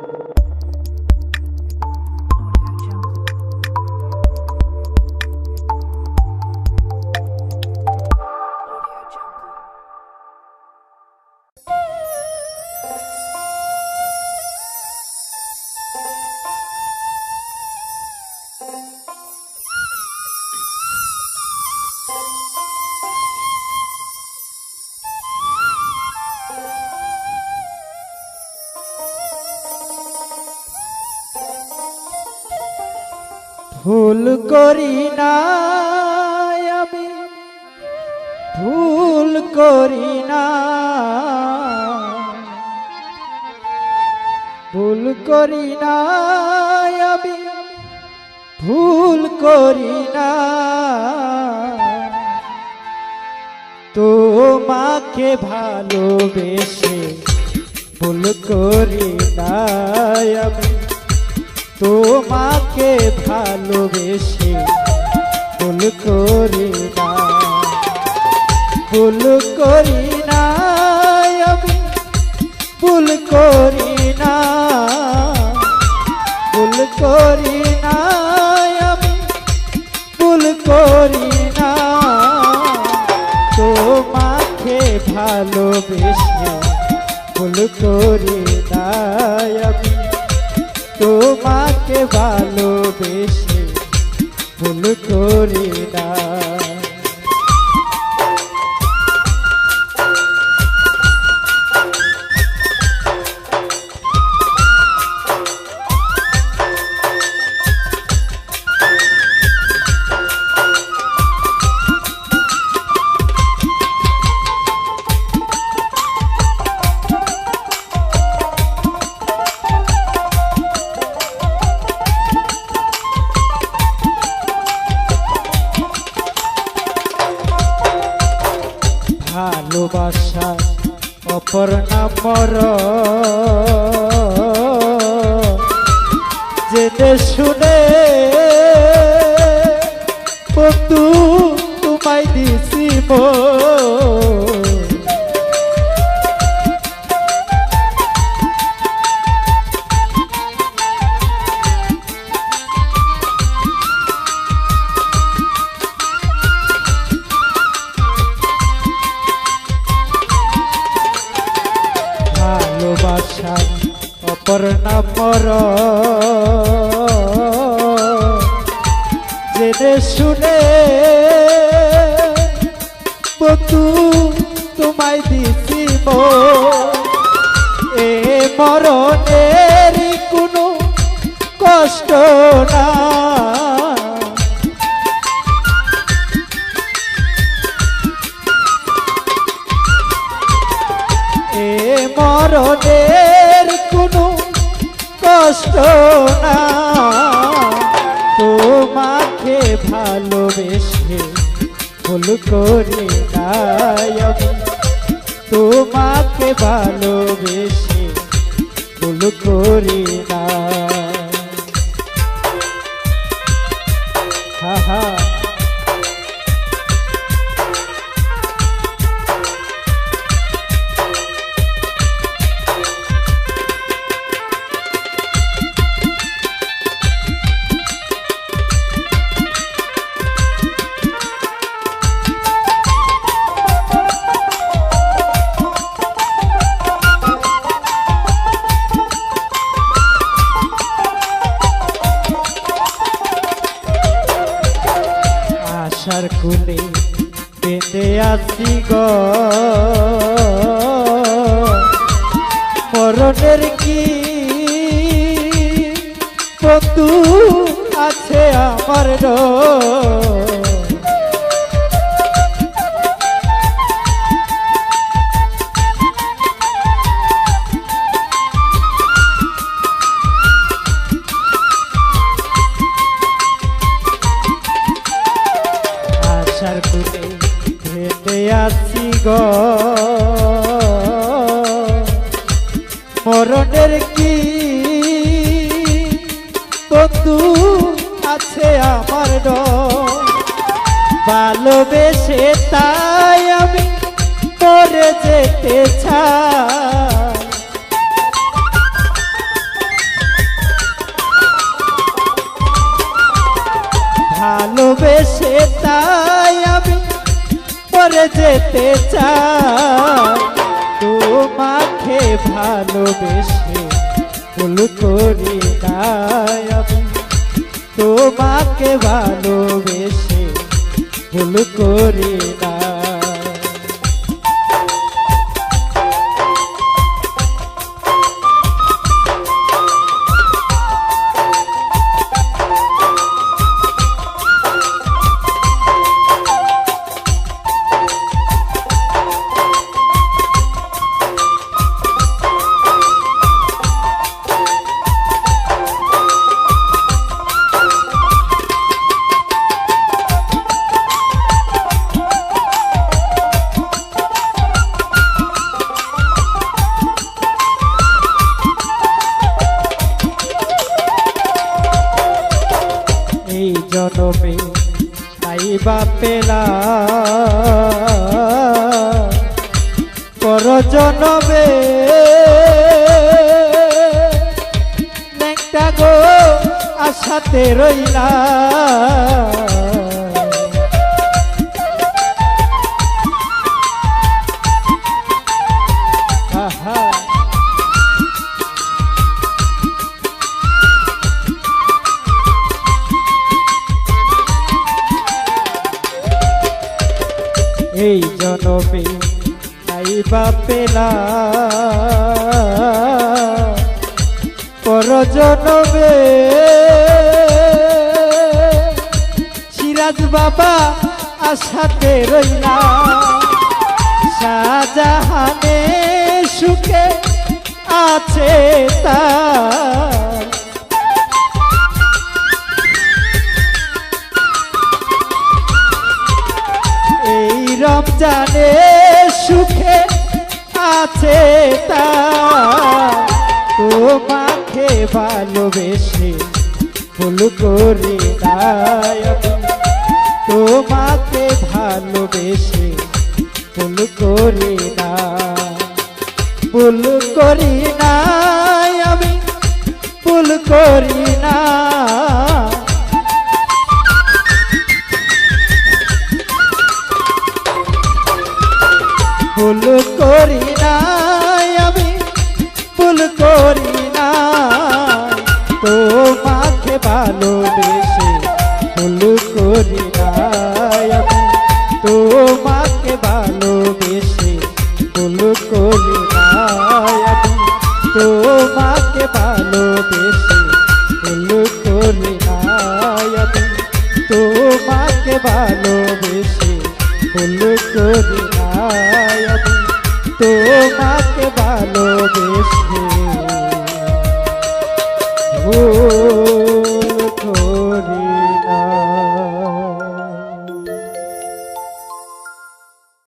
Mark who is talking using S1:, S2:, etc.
S1: you ভুল করি না আমি। ভুল করি না ভুল করি না আমি। ভুল করি না তোমাকে ভালোবেসে ভুল করি না আমি। তোমাকে ভালোবেসে ভুল করি না। ভুল করি না, আমি ভুল করি না। ভুল করি না, আমি ভুল করি না। তোমাকে ভালোবেসে ভুল করি না, আমি তোমাকে ভালোবেসে ভুল করি না। ভালোবাসা অপর নামর যেতে শুনে বন্ধু তোমায় দিছি মন। অপর নামর জেনে শুনে বন্ধু তোমায় দিছি। এ মরণের কোনো কষ্ট না মরণের না তোমাকে ভালোবেসে ভুল করে আমি। তোমাকে ভালোবেসে মরণের কি বন্ধু আছে আমার র মরণের কি কতু আছে আমার ভালোবেসে তাই আমি মরে যেতে চাই। ভালোবেসে তাই আমি করে যেতে চাই। তোমাকে ভালোবেসে ভুল করি নাই আমি তোমাকে ভালোবেসে ভুল করি না। তাই বা পেলা। পর জনমে। নেংটা গো আশাতে রইলা। এই জনমে তাই বা পেলা পর জনমে সিরাজ বাবা আশাতে রইলা। শাহজাহানে সুখে আছে তার। রমজানে সুখে আছে তা তোমাকে ভালোবেসে ভুল করি। তোমাকে ভালোবেসে ভুল করি না ভুল করি ভুল করি।